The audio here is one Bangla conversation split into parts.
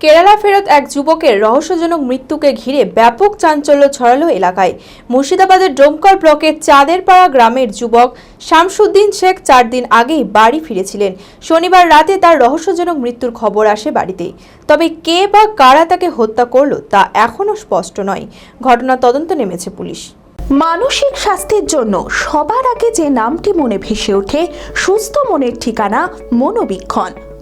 কেরালা ফেরত এক যুবকের রহস্যজনক মৃত্যুকে ঘিরে ব্যাপক চাঞ্চল্য ছড়ালো এলাকায়। মুর্শিদাবাদের ডোমকল ব্লকের চাঁদেরপাড়া গ্রামের যুবক শামসুদ্দিন শেখ চার দিন আগেই বাড়ি ফিরেছিলেন। শনিবার রাতে তার রহস্যজনক মৃত্যুর খবর আসে বাড়িতে। তবে কে বা কারা তাকে হত্যা করল তা এখনও স্পষ্ট নয়। ঘটনা তদন্ত নেমেছে পুলিশ। মানসিক স্বাস্থ্যের জন্য সবার আগে যে নামটি মনে ভেসে ওঠে, সুস্থ মনের ঠিকানা মনোবীক্ষণ।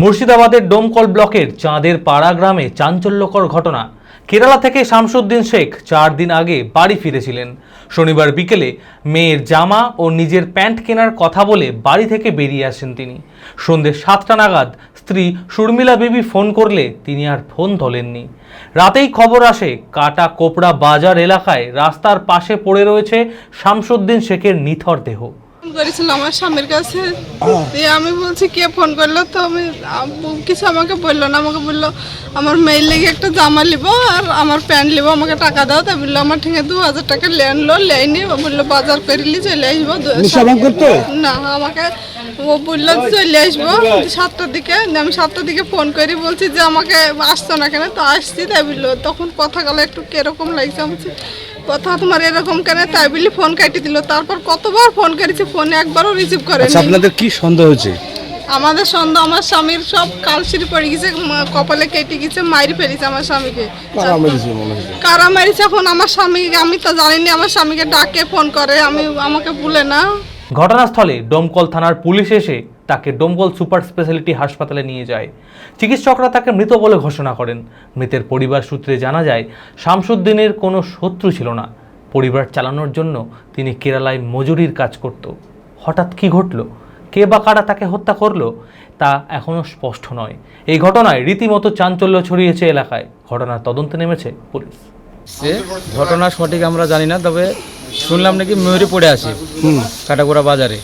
মুর্শিদাবাদের ডোমকল ব্লকের চাঁদের পাড়া গ্রামে চাঞ্চল্যকর ঘটনা। কেরালা থেকে শামসুদ্দিন শেখ চার দিন আগে বাড়ি ফিরেছিলেন। শনিবার বিকেলে মেয়ের জামা ও নিজের প্যান্ট কেনার কথা বলে বাড়ি থেকে বেরিয়ে আসেন তিনি। সন্ধ্যে সাতটা নাগাদ স্ত্রী শর্মিলা বিবি ফোন করলে তিনি আর ফোন ধরেননি। রাতেই খবর আসে, কাটা কোপড়া বাজার এলাকায় রাস্তার পাশে পড়ে রয়েছে শামসুদ্দিন শেখের নিথর দেহ। করেছিল আমার স্বামীর কাছে। দিয়ে আমি বলছি কে ফোন করল? তো আমি কিছু আমাকে বলল না। আমাকে বলল আমার মেয়ের লেগে একটা জামা নিবো আর আমার প্যান্ট নিবো আমাকে টাকা দাও। তাই বলল আমার ঠিক দু হাজার টাকা লেনলো লেনি বলল বাজার করিলি চলে আসব। না আমাকে ও বলল চলে আসব সাতটার দিকে। আমি সাতটার দিকে ফোন করি বলছি যে আমাকে আসতো না কেন? তো আসছি তাই বলল তখন কথা গেলো একটু কীরকম লাগছে। আমি কথা তোমার এরকম কেন? তাই বলি ফোন কেটে দিল। তারপর কতবার ফোন করেছি ফোনে একবারও রিসিভ করে আচ্ছা আপনাদের কি সন্দেহ হয়েছে? আমাদের সন্ধ্যা আমার স্বামীর সব কালসিরি পড়ে গেছে কপালে কেটে গেছে মারি ফেলেছে আমার স্বামীকে। কারা মেরেছে হচ্ছে। কারা মারিছে এখন? আমার স্বামীকে আমি তো জানিনি আমার স্বামীকে ডাকে ফোন করে আমি আমাকে ভুলে না। ঘটনাস্থলে ডোমকল থানার পুলিশ এসে তাকে ডোমকল সুপার স্পেশালিটি হাসপাতালে নিয়ে যায়। চিকিৎসকরা তাকে মৃত বলে ঘোষণা করেন। মৃতের পরিবার সূত্রে জানা যায় শামসুদ্দিনের কোনো শত্রু ছিল না। পরিবার চালানোর জন্য তিনি কেরালায় মজুরির কাজ করত। হঠাৎ কি ঘটল? কে বা কারা তাকে হত্যা করল? তা এখনও স্পষ্ট নয়। এই ঘটনায় রীতিমতো চাঞ্চল্য ছড়িয়েছে এলাকায়। ঘটনার তদন্তে নেমেছে পুলিশ। সে ঘটনা সঠিক আমরা জানি না তবে শুনলাম নাকি ময়ূরে পড়ে আছে। কাটাগোড়া বাজারে।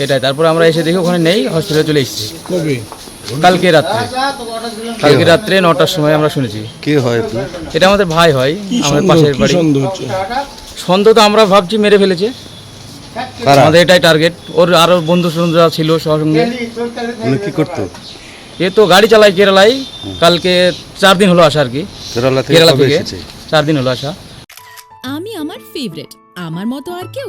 সেটাই তারপর আমরা এসে দেখি ওখানে নেই হসপিটালে চলে এসেছি। কবে? কালকে রাত্রে। কালকে রাত্রে নটার সময় আমরা শুনেছি। কে হয় এটা আমাদের ভাই হয় আমাদের পাশের বাড়ি। সন্দেহ তো আমরা ভাবছি মেরে ফেলেছে। আমাদের এটাই টার্গেট ওর আরও বন্ধু বন্ধুরা ছিল সঙ্গে। কি করতো? এ তো গাড়ি চালায় কেরালায়। কালকে চার দিন হলো আসা আর কি। কেরালা থেকে কেরালা থেকে চার দিন হলো আসা। আমি আমার ফেভারিট আমার মতো আর কেউ?